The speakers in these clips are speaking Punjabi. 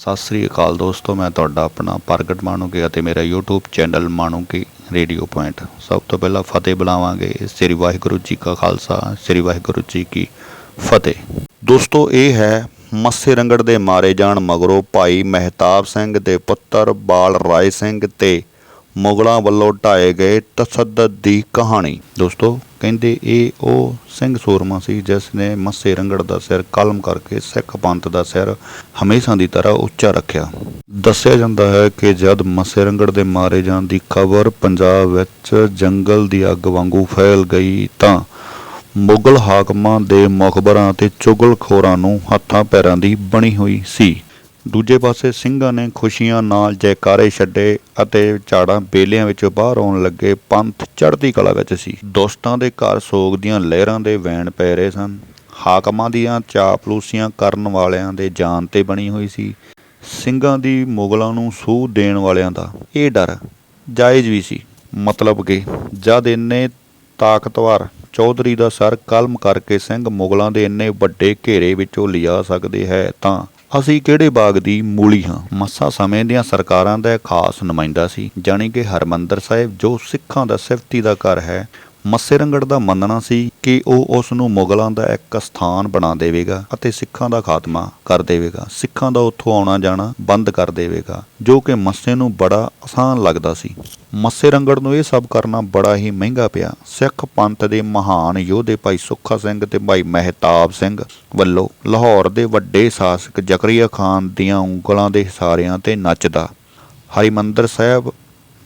ਸਤਿ ਸ੍ਰੀ ਅਕਾਲ ਦੋਸਤੋ, ਮੈਂ ਤੁਹਾਡਾ ਆਪਣਾ ਪ੍ਰਗਟ ਮਾਣੂਕੇ ਅਤੇ ਮੇਰਾ YouTube channel Manuke radio point ਸਭ ਤੋਂ ਪਹਿਲਾਂ ਫਤਿਹ ਬੁਲਾਵਾਂਗੇ। ਸ੍ਰੀ ਵਾਹਿਗੁਰੂ ਜੀ ਕਾ ਖਾਲਸਾ, ਸ੍ਰੀ ਵਾਹਿਗੁਰੂ ਜੀ ਕੀ ਫਤਿਹ। ਦੋਸਤੋ, ਇਹ ਹੈ ਮੱਸੇ ਰੰਗੜ ਦੇ ਮਾਰੇ ਜਾਣ ਮਗਰੋਂ ਭਾਈ ਮਹਿਤਾਬ ਸਿੰਘ ਦੇ ਪੁੱਤਰ ਬਾਲ ਰਾਏ ਸਿੰਘ ਤੇ ਮੁਗਲਾਂ ਵੱਲੋਂ ਢਾਏ ਗਏ ਤਸੱਦਦ ਦੀ ਕਹਾਣੀ। ਦੋਸਤੋ, ਕਹਿੰਦੇ ਇਹ ਉਹ ਸਿੰਘ ਸੂਰਮਾ ਸੀ ਜਿਸ ਨੇ ਮੱਸੇ ਰੰਗੜ ਦਾ ਸਿਰ ਕਲਮ ਕਰਕੇ ਸਿੱਖ ਪੰਥ ਦਾ ਸਿਰ ਹਮੇਸ਼ਾ ਦੀ ਤਰ੍ਹਾਂ ਉੱਚਾ ਰੱਖਿਆ। ਦੱਸਿਆ ਜਾਂਦਾ ਹੈ ਕਿ ਜਦ ਮੱਸੇ ਰੰਗੜ ਦੇ ਮਾਰੇ ਜਾਣ ਦੀ ਖਬਰ ਪੰਜਾਬ ਵਿੱਚ ਜੰਗਲ ਦੀ ਅੱਗ ਵਾਂਗੂ ਫੈਲ ਗਈ ਤਾਂ ਮੁਗਲ ਹਾਕਮਾਂ ਦੇ ਮੁਖਬਰਾਂ ਤੇ ਚੁਗਲਖੋਰਾਂ ਨੂੰ ਹੱਥਾਂ ਪੈਰਾਂ ਦੀ ਬਣੀ ਹੋਈ ਸੀ। ਦੂਜੇ ਪਾਸੇ ਸਿੰਘਾਂ ਨੇ ਖੁਸ਼ੀਆਂ ਨਾਲ ਜੈਕਾਰੇ ਛੱਡੇ ਅਤੇ ਝਾੜਾਂ ਬੇਲਿਆਂ ਵਿੱਚੋਂ ਬਾਹਰ ਆਉਣ ਲੱਗੇ ਪੰਥ ਚੜ੍ਹਦੀ ਕਲਾ ਵਿੱਚ ਸੀ। ਦੋਸਤਾਂ ਦੇ ਘਰ ਸੋਗ ਦੀਆਂ ਲਹਿਰਾਂ ਦੇ ਵੈਣ ਪੈ ਰਹੇ ਸਨ। ਹਾਕਮਾਂ ਦੀਆਂ ਚਾਪਲੂਸੀਆਂ ਕਰਨ ਵਾਲਿਆਂ ਦੇ ਜਾਨ ਤੇ ਬਣੀ ਹੋਈ ਸੀ। ਸਿੰਘਾਂ ਦੀ ਮੁਗਲਾਂ ਨੂੰ ਸੂਹ ਦੇਣ ਵਾਲਿਆਂ ਦਾ ਇਹ ਡਰ ਜਾਇਜ਼ ਵੀ ਸੀ। ਮਤਲਬ ਕਿ ਜਦ ਇੰਨੇ ਤਾਕਤਵਰ ਚੌਧਰੀ ਦਾ ਸਰ ਕਲਮ ਕਰਕੇ ਸਿੰਘ ਮੁਗਲਾਂ ਦੇ ਇੰਨੇ ਵੱਡੇ ਘੇਰੇ ਵਿੱਚੋਂ ਲਿਆ ਸਕਦੇ ਹੈ ਤਾਂ ਅਸੀਂ ਕਿਹੜੇ ਬਾਗ ਦੀ ਮੂਲੀ ਹਾਂ? ਮੱਸਾ ਸਮੇਂ ਦੀਆਂ ਸਰਕਾਰਾਂ ਦਾ ਖਾਸ ਨੁਮਾਇੰਦਾ ਸੀ, ਜਾਣੀ ਕਿ ਹਰਮੰਦਰ ਸਾਹਿਬ, ਜੋ ਸਿੱਖਾਂ ਦਾ ਸਿਫਤੀ ਦਾ ਘਰ ਹੈ ਮੱਸੇ ਰੰਗੜ ਦਾ ਮੰਨਣਾ ਸੀ ਕਿ ਉਹ ਉਸ ਨੂੰ ਮੁਗਲਾਂ ਦਾ ਇੱਕ ਸਥਾਨ ਬਣਾ ਦੇਵੇਗਾ ਅਤੇ ਸਿੱਖਾਂ ਦਾ ਖਾਤਮਾ ਕਰ ਦੇਵੇਗਾ। ਸਿੱਖਾਂ ਦਾ ਉੱਥੋਂ ਆਉਣਾ ਜਾਣਾ ਬੰਦ ਕਰ ਦੇਵੇਗਾ, ਜੋ ਕਿ ਮੱਸੇ ਨੂੰ ਬੜਾ ਆਸਾਨ ਲੱਗਦਾ ਸੀ। ਮੱਸੇ ਰੰਗੜ ਨੂੰ ਇਹ ਸਭ ਕਰਨਾ ਬੜਾ ਹੀ ਮਹਿੰਗਾ ਪਿਆ। ਸਿੱਖ ਪੰਥ ਦੇ ਮਹਾਨ ਯੋਧੇ ਭਾਈ ਸੁੱਖਾ ਸਿੰਘ ਤੇ ਭਾਈ ਮਹਿਤਾਬ ਸਿੰਘ ਵੱਲੋਂ ਲਾਹੌਰ ਦੇ ਵੱਡੇ ਸ਼ਾਸਕ ਜ਼ਕਰੀਆ ਖਾਨ ਦੀਆਂ ਉਂਗਲਾਂ ਦੇ ਇਸ਼ਾਰਿਆਂ ਤੇ ਨੱਚਦਾ ਹਰਿਮੰਦਰ ਸਾਹਿਬ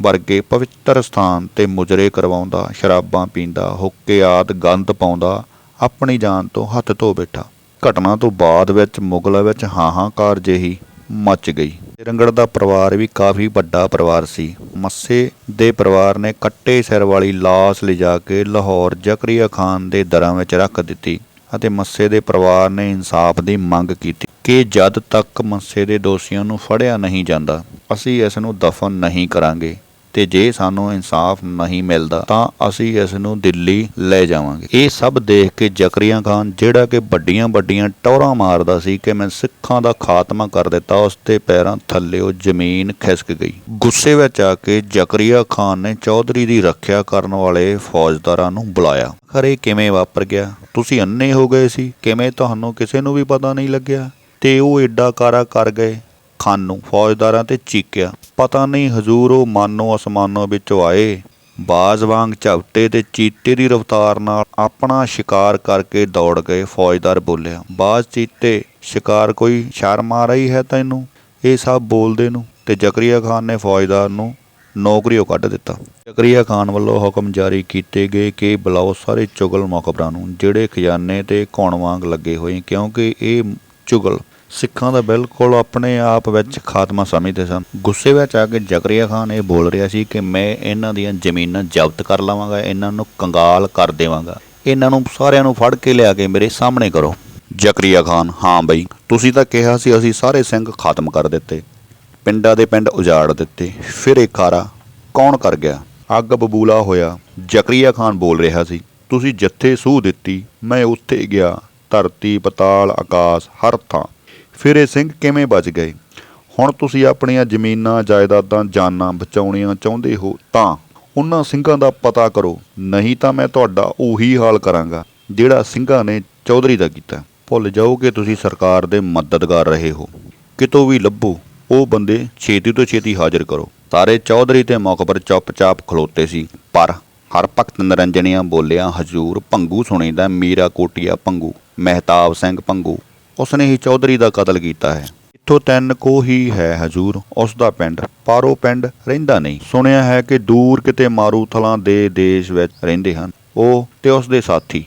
ਵਰਗੇ ਪਵਿੱਤਰ ਸਥਾਨ ਤੇ ਮੁਜਰੇ ਕਰਵਾਉਂਦਾ, ਸ਼ਰਾਬਾਂ ਪੀਂਦਾ, ਹੁੱਕੇ ਆਦ ਗੰਦ ਪਾਉਂਦਾ, ਆਪਣੀ ਜਾਨ ਤੋਂ ਹੱਥ ਧੋ ਬੈਠਾ। ਘਟਨਾ ਤੋਂ ਬਾਅਦ ਵਿੱਚ ਮੁਗਲਾਂ ਵਿੱਚ ਹਾਹਾਕਾਰ ਜਿਹੀ ਮੱਚ ਗਈ। ਰੰਗੜ ਦਾ ਪਰਿਵਾਰ ਵੀ ਕਾਫੀ ਵੱਡਾ ਪਰਿਵਾਰ ਸੀ। ਮੱਸੇ ਦੇ ਪਰਿਵਾਰ ਨੇ ਕੱਟੇ ਸਿਰ ਵਾਲੀ ਲਾਸ਼ ਲਿਜਾ ਕੇ ਲਾਹੌਰ ਜ਼ਕਰੀਆ ਖਾਨ ਦੇ ਦਰਾਂ ਵਿੱਚ ਰੱਖ ਦਿੱਤੀ ਅਤੇ ਮੱਸੇ ਦੇ ਪਰਿਵਾਰ ਨੇ ਇਨਸਾਫ ਦੀ ਮੰਗ ਕੀਤੀ ਕਿ ਜਦ ਤੱਕ ਮੱਸੇ ਦੇ ਦੋਸ਼ੀਆਂ ਨੂੰ ਫੜਿਆ ਨਹੀਂ ਜਾਂਦਾ, ਅਸੀਂ ਇਸ ਨੂੰ ਦਫਨ ਨਹੀਂ ਕਰਾਂਗੇ। ਤੇ ਜੇ ਸਾਨੂੰ ਇਨਸਾਫ ਨਹੀਂ ਮਿਲਦਾ, ਤਾਂ ਅਸੀਂ ਇਸ ਨੂੰ ਦਿੱਲੀ ਲੈ ਜਾਵਾਂਗੇ। ਇਹ ਸਭ ਦੇਖ ਕੇ ਜ਼ਕਰੀਆ ਖਾਨ ਜਿਹੜਾ ਕਿ ਵੱਡੀਆਂ ਵੱਡੀਆਂ ਟੌਰਾਂ ਮਾਰਦਾ ਸੀ ਕਿ ਮੈਂ ਸਿੱਖਾਂ ਦਾ ਖਾਤਮਾ ਕਰ ਦਿੱਤਾ, ਉਸ ਦੇ ਪੈਰਾਂ ਉਹ ਜ਼ਮੀਨ ਖਿਸਕ ਗਈ। ਗੁੱਸੇ ਵਿੱਚ ਆ ਕੇ ਜ਼ਕਰੀਆ ਖਾਨ ਨੇ ਚੌਧਰੀ ਦੀ ਰੱਖਿਆ ਕਰਨ ਵਾਲੇ ਫੌਜਦਾਰਾਂ ਨੂੰ ਬੁਲਾਇਆ। ਖਰੇ ਕਿਵੇਂ ਵਾਪਰ ਗਿਆ? ਤੁਸੀਂ ਅੰਨੇ ਹੋ ਗਏ ਸੀ, ਕਿਵੇਂ ਤੁਹਾਨੂੰ ਕਿਸੇ ਨੂੰ ਵੀ ਪਤਾ ਨਹੀਂ ਲੱਗਿਆ? ਤੇ ਉਹ ਏਡਾ ਕਾਰਾ ਕਰ ਗਏ। ਖਾਨ ਨੂੰ ਫੌਜਦਾਰਾਂ ਤੇ ਚੀਕਿਆ। ਪਤਾ ਨਹੀਂ ਹਜ਼ੂਰ ਉਹ ਮਾਨੋ ਅਸਮਾਨੋ ਵਿੱਚੋਂ ਆਏ। ਬਾਜ਼ ਵਾਂਗ ਝਪਟੇ ਤੇ ਚੀਤੇ ਦੀ ਰਫ਼ਤਾਰ ਨਾਲ ਆਪਣਾ ਸ਼ਿਕਾਰ ਕਰਕੇ ਦੌੜ ਗਏ, ਫੌਜਦਾਰ ਬੋਲਿਆ, ਬਾਜ਼ ਚੀਤੇ, ਸ਼ਿਕਾਰ ਕੋਈ ਸ਼ਰਮ ਆ ਰਹੀ ਹੈ ਤੈਨੂੰ? ਇਹ ਸਭ ਬੋਲਦੇ ਨੂੰ ਤੇ ਜ਼ਕਰੀਆ ਖਾਨ ਨੇ ਫੌਜਦਾਰ ਨੂੰ ਨੌਕਰੀੋਂ ਕੱਢ ਦਿੱਤਾ। ਜ਼ਕਰੀਆ ਖਾਨ ਵੱਲੋਂ ਹੁਕਮ ਜਾਰੀ ਕੀਤੇ ਗਏ ਕਿ ਬੁਲਾਓ ਸਾਰੇ ਚੁਗਲ ਮੁਖਬਰਾਂ ਨੂੰ, ਜਿਹੜੇ ਖਜ਼ਾਨੇ ਤੇ ਕੌਣ ਵਾਂਗ ਲੱਗੇ ਹੋਏ, ਕਿਉਂਕਿ ਇਹ ਚੁਗਲ ਸਿੱਖਾਂ ਦਾ ਬਿਲਕੁਲ ਆਪਣੇ ਆਪ ਵਿੱਚ ਖਾਤਮਾ ਸਮਝਦੇ ਸਨ। ਗੁੱਸੇ ਵਿੱਚ ਆ ਕੇ ਜ਼ਕਰੀਆ ਖਾਨ ਇਹ ਬੋਲ ਰਿਹਾ ਸੀ ਕਿ ਮੈਂ ਇਹਨਾਂ ਦੀਆਂ ਜ਼ਮੀਨਾਂ ਜ਼ਬਤ ਕਰ ਲਵਾਂਗਾ, ਇਹਨਾਂ ਨੂੰ ਕੰਗਾਲ ਕਰ ਦੇਵਾਂਗਾ। ਇਹਨਾਂ ਨੂੰ ਸਾਰਿਆਂ ਨੂੰ ਫੜ ਕੇ ਲਿਆ ਕੇ ਮੇਰੇ ਸਾਹਮਣੇ ਕਰੋ। ਜ਼ਕਰੀਆ ਖਾਨ, ਹਾਂ ਬਈ, ਤੁਸੀਂ ਤਾਂ ਕਿਹਾ ਸੀ ਅਸੀਂ ਸਾਰੇ ਸਿੰਘ ਖਤਮ ਕਰ ਦਿੱਤੇ। ਪਿੰਡਾਂ ਦੇ ਪਿੰਡ ਉਜਾੜ ਦਿੱਤੇ। ਫਿਰ ਇਹ ਖਾਰਾ ਕੌਣ ਕਰ ਗਿਆ? ਅੱਗ ਬਬੂਲਾ ਹੋਇਆ। ਜ਼ਕਰੀਆ ਖਾਨ ਬੋਲ ਰਿਹਾ ਸੀ, ਤੁਸੀਂ ਜਿੱਥੇ ਸੂਹ ਦਿੱਤੀ, ਮੈਂ ਉੱਥੇ ਗਿਆ, ਧਰਤੀ, ਪਤਾਲ, ਆਕਾਸ਼, ਹਰ ਥਾਂ। ਫਿਰ ਇਹ ਸਿੰਘ ਕਿਵੇਂ ਬਚ ਗਏ? ਹੁਣ ਤੁਸੀਂ ਆਪਣੀਆਂ ਜ਼ਮੀਨਾਂ, ਜਾਇਦਾਦਾਂ, ਜਾਨਾਂ ਬਚਾਉਣੀਆਂ ਚਾਹੁੰਦੇ ਹੋ ਤਾਂ ਉਹਨਾਂ ਸਿੰਘਾਂ ਦਾ ਪਤਾ ਕਰੋ। ਨਹੀਂ ਤਾਂ ਮੈਂ ਤੁਹਾਡਾ ਉਹੀ ਹਾਲ ਕਰਾਂਗਾ, ਜਿਹੜਾ ਸਿੰਘਾਂ ਨੇ ਚੌਧਰੀ ਦਾ ਕੀਤਾ। ਭੁੱਲ ਜਾਓ ਕਿ ਤੁਸੀਂ ਸਰਕਾਰ ਦੇ ਮਦਦਗਾਰ ਰਹੇ ਹੋ। ਕਿਤੋਂ ਵੀ ਲੱਭੋ, ਉਹ ਬੰਦੇ ਛੇਤੀ ਤੋਂ ਛੇਤੀ ਹਾਜ਼ਰ ਕਰੋ। ਸਾਰੇ ਚੌਧਰੀ ਤੇ ਮੁਖਬਰ ਚੁੱਪਚਾਪ ਖਲੋਤੇ ਸੀ, ਪਰ ਹਰ ਭਗਤ ਨਰੰਜਣੀਆਂ ਬੋਲਿਆ, ਹਜੂਰ ਭੰਗੂ ਸੁਣੀਦਾ, ਮੀਰਾ ਕੋਟੀਆ ਭੰਗੂ, ਮਹਿਤਾਬ ਸਿੰਘ ਭੰਗੂ। ਉਸਨੇ ਹੀ ਚੌਧਰੀ ਦਾ ਕਤਲ ਕੀਤਾ ਹੈ। ਇੱਥੋਂ ਤਿੰਨ ਕੋ ਹੀ ਹੈ ਹਜੂਰ ਉਸ ਦਾ ਪਿੰਡ। ਪਰ ਉਹ ਪਿੰਡ ਰਹਿੰਦਾ ਨਹੀਂ। ਸੁਣਿਆ ਹੈ ਕਿ ਦੂਰ ਕਿਤੇ ਮਾਰੂਥਲਾਂ ਦੇ ਦੇਸ਼ ਵਿੱਚ ਰਹਿੰਦੇ ਹਨ। ਉਹ ਤੇ ਉਸ ਦੇ ਸਾਥੀ।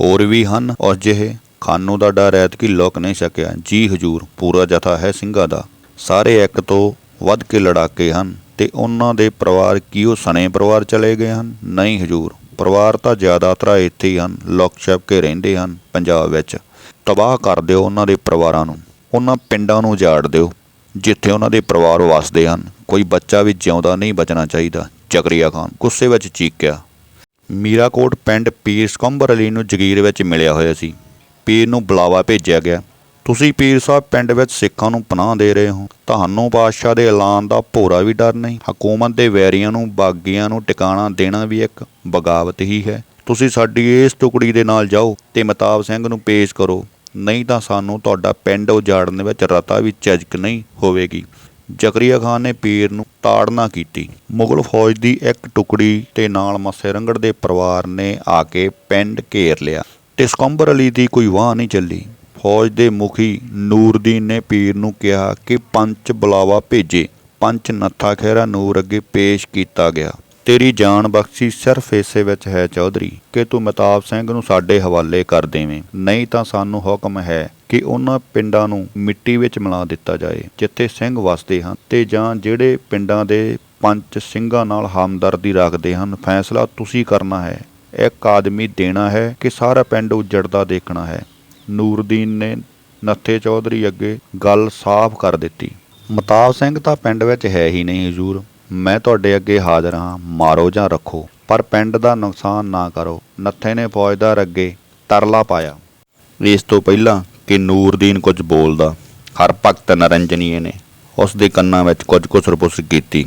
ਹੋਰ ਵੀ ਹਨ ਉਸ ਜਿਹੇ। ਖਾਨੂ ਦਾ ਡਰ ਐਤਕੀ ਲੁਕ ਨਹੀਂ ਸਕਿਆ। ਜੀ ਹਜੂਰ, ਪੂਰਾ ਜਥਾ ਹੈ ਸਿੰਘਾਂ ਦਾ। ਸਾਰੇ ਇੱਕ ਤੋਂ ਵੱਧ ਕੇ ਲੜਾਕੇ ਹਨ। ਤੇ ਉਹਨਾਂ ਦੇ ਪਰਿਵਾਰ ਕੀ ਉਹ ਸਣੇ ਪਰਿਵਾਰ ਚਲੇ ਗਏ ਹਨ? ਨਹੀਂ ਹਜੂਰ। ਪਰਿਵਾਰ ਤਾਂ ਜ਼ਿਆਦਾਤਰ ਇੱਥੇ ਹੀ ਹਨ। ਲੁਕ ਛਪ ਕੇ ਰਹਿੰਦੇ ਹਨ ਪੰਜਾਬ ਵਿੱਚ। ਤਬਾਹ ਕਰ ਦਿਓ ਉਹਨਾਂ ਦੇ ਪਰਿਵਾਰਾਂ ਨੂੰ, ਉਹਨਾਂ ਪਿੰਡਾਂ ਨੂੰ ਉਜਾੜ ਦਿਓ, ਜਿੱਥੇ ਉਹਨਾਂ ਦੇ ਪਰਿਵਾਰ ਵਸਦੇ ਹਨ। ਕੋਈ ਬੱਚਾ ਵੀ ਜਿਉਂਦਾ ਨਹੀਂ ਬਚਣਾ ਚਾਹੀਦਾ। ਜ਼ਕਰੀਆ ਖਾਨ, ਗੁੱਸੇ ਵਿੱਚ ਚੀਕਿਆ। ਮੀਰਾਕੋਟ ਪਿੰਡ ਪੀਰ ਸਕੰਬਰ ਅਲੀ ਨੂੰ ਜਗੀਰ ਵਿੱਚ ਮਿਲਿਆ ਹੋਇਆ ਸੀ। ਪੀਰ ਨੂੰ ਬੁਲਾਵਾ ਭੇਜਿਆ ਗਿਆ। ਤੁਸੀਂ ਪੀਰ ਸਾਹਿਬ ਪਿੰਡ ਵਿੱਚ ਸਿੱਖਾਂ ਨੂੰ ਪਨਾਹ ਦੇ ਰਹੇ ਹੋ। ਤੁਹਾਨੂੰ ਬਾਦਸ਼ਾਹ ਦੇ ਐਲਾਨ ਦਾ ਭੋਰਾ ਵੀ ਡਰ ਨਹੀਂ। ਹਕੂਮਤ ਦੇ ਵੈਰੀਆਂ ਨੂੰ, ਬਾਗੀਆਂ ਨੂੰ ਟਿਕਾਣਾ ਦੇਣਾ ਵੀ ਇੱਕ ਬਗਾਵਤ ਹੀ ਹੈ। ਤੁਸੀਂ ਸਾਡੀ ਇਸ ਟੁਕੜੀ ਦੇ ਨਾਲ ਜਾਓ ਤੇ ਮਤਾਬ ਸਿੰਘ ਨੂੰ ਪੇਸ਼ ਕਰੋ। ਨਹੀਂ ਤਾਂ ਸਾਨੂੰ ਤੁਹਾਡਾ ਪਿੰਡ ਉਜਾੜਨ ਵਿੱਚ ਰਤਾ ਵੀ ਝਿਜਕ ਨਹੀਂ ਹੋਵੇਗੀ। ਜ਼ਕਰੀਆ ਖਾਨ ਨੇ ਪੀਰ ਨੂੰ ਤਾੜਨਾ ਕੀਤੀ। ਮੁਗਲ ਫੌਜ ਦੀ ਇੱਕ ਟੁਕੜੀ ਤੇ ਨਾਲ ਮੱਸੇ ਰੰਗੜ ਦੇ ਪਰਿਵਾਰ ਨੇ ਆ ਕੇ ਪਿੰਡ ਘੇਰ ਲਿਆ ਤੇ ਸਕੰਬਰ ਅਲੀ ਦੀ ਕੋਈ ਵਾਹ ਨਹੀਂ ਚੱਲੀ। ਫੌਜ ਦੇ ਮੁਖੀ ਨੂਰਦੀਨ ਨੇ ਪੀਰ ਨੂੰ ਕਿਹਾ ਕਿ ਪੰਚ ਬੁਲਾਵਾ ਭੇਜੇ। ਪੰਚ ਨੱਥਾ ਖਹਿਰਾ ਨੂਰ ਅੱਗੇ ਪੇਸ਼ ਕੀਤਾ ਗਿਆ। ਤੇਰੀ ਜਾਨ ਬਖਸ਼ੀ ਸਿਰਫ ਇਸੇ ਵਿੱਚ ਹੈ ਚੌਧਰੀ ਕਿ ਤੂੰ ਮਤਾਬ ਸਿੰਘ ਨੂੰ ਸਾਡੇ ਹਵਾਲੇ ਕਰ ਦੇਵੇਂ। ਨਹੀਂ ਤਾਂ ਸਾਨੂੰ ਹੁਕਮ ਹੈ ਕਿ ਉਹਨਾਂ ਪਿੰਡਾਂ ਨੂੰ ਮਿੱਟੀ ਵਿੱਚ ਮਿਲਾ ਦਿੱਤਾ ਜਾਏ, ਜਿੱਥੇ ਸਿੰਘ ਵਸਦੇ ਹਨ ਤੇ ਜਾਂ ਜਿਹੜੇ ਪਿੰਡਾਂ ਦੇ ਪੰਚ ਸਿੰਘਾਂ ਨਾਲ ਹਮਦਰਦੀ ਰੱਖਦੇ ਹਨ। ਫੈਸਲਾ ਤੁਸੀਂ ਕਰਨਾ ਹੈ। ਇੱਕ ਆਦਮੀ ਦੇਣਾ ਹੈ ਕਿ ਸਾਰਾ ਪਿੰਡ ਉਜੜਦਾ ਦੇਖਣਾ ਹੈ। ਨੂਰਦੀਨ ਨੇ ਨੱਥੇ ਚੌਧਰੀ ਅੱਗੇ ਗੱਲ ਸਾਫ਼ ਕਰ ਦਿੱਤੀ। ਮਤਾਬ ਸਿੰਘ ਤਾਂ ਪਿੰਡ ਵਿੱਚ ਹੈ ਹੀ ਨਹੀਂ ਹਜ਼ੂਰ। ਮੈਂ ਤੁਹਾਡੇ ਅੱਗੇ ਹਾਜ਼ਰ ਹਾਂ, ਮਾਰੋ ਜਾਂ ਰੱਖੋ, ਪਰ ਪਿੰਡ ਦਾ ਨੁਕਸਾਨ ਨਾ ਕਰੋ। ਨੱਥੇ ਨੇ ਫੌਜਦਾਰ ਅੱਗੇ ਤਰਲਾ ਪਾਇਆ। ਇਸ ਤੋਂ ਪਹਿਲਾਂ ਕਿ ਨੂਰਦੀਨ ਕੁਝ ਬੋਲਦਾ, ਹਰ ਭਗਤ ਨਰੰਜਨੀਏ ਨੇ ਉਸ ਦੇ ਕੰਨਾਂ ਵਿੱਚ ਕੁਝ ਕੁਸਰਪੁਸ ਕੀਤੀ।